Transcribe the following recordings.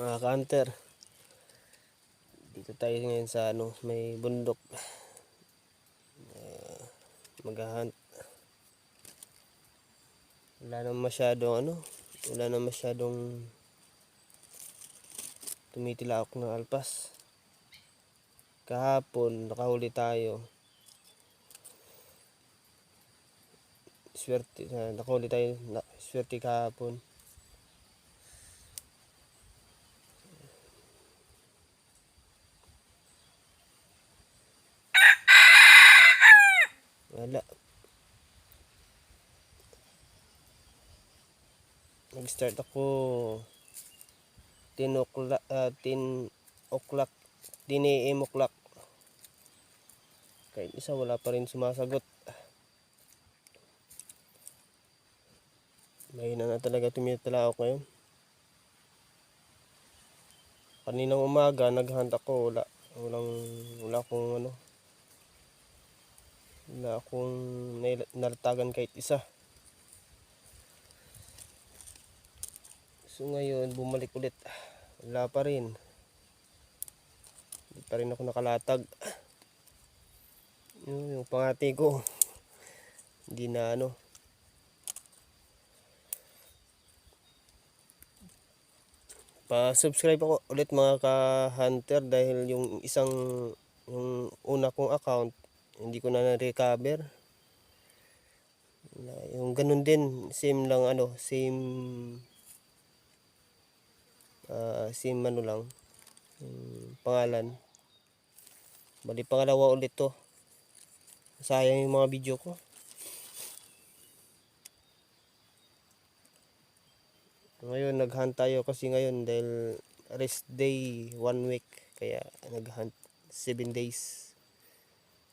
mga ka-hunter. Dito tayo ngayon sa ano may bundok. Uh, maghahunt wala nang masyadong ano wala nang masyadong tumitilaok ng alpas. Kahapon nakahuli tayo. Swerte na nakahuli tayo na, swerte kahapon Wala. Nag-start ako 10 o'clock, ah, 10 o'clock, 10 a.m. o'clock. Kahit isa wala pa rin sumasagot. Mahina na talaga tumitala ako ngayon. Kaninang umaga naghunt ako, wala. Walang, wala akong ano, wala akong nalatagan kahit isa. So ngayon, bumalik ulit. Wala pa rin. Hindi pa rin ako nakalatag. Yung, yung pangati ko. Hindi na ano. Pa-subscribe ako ulit mga ka-hunter dahil yung isang yung una kong account hindi ko na na-recover. Yung ganun din, same lang ano, same ah same ano lang yung pangalan. Bali pangalawa ulit to. Sayang yung mga video ko. Ngayon naghunt tayo kasi ngayon dahil rest day one week kaya naghunt 7 days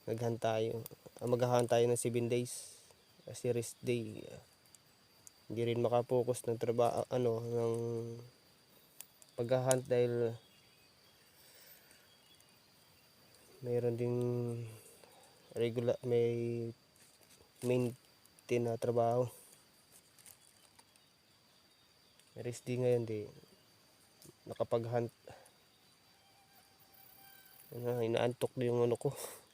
naghunt tayo ah, maghahunt tayo ng 7 days kasi rest day. Hindi rin makapokus ng trabaho ano ng paghahunt dahil mayroon ding regular may maintain na trabaho. Rest day ngayon di nakapag-hunt. Ano, inaantok na yung ano ko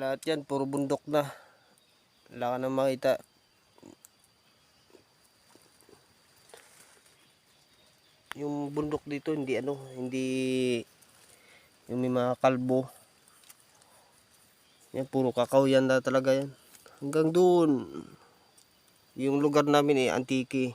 lahat yan puro bundok na. Wala ka na makita. Yung bundok dito hindi ano hindi yung may mga kalbo. Yan puro kakao yan na talaga yan. Hanggang doon yung lugar namin eh antiki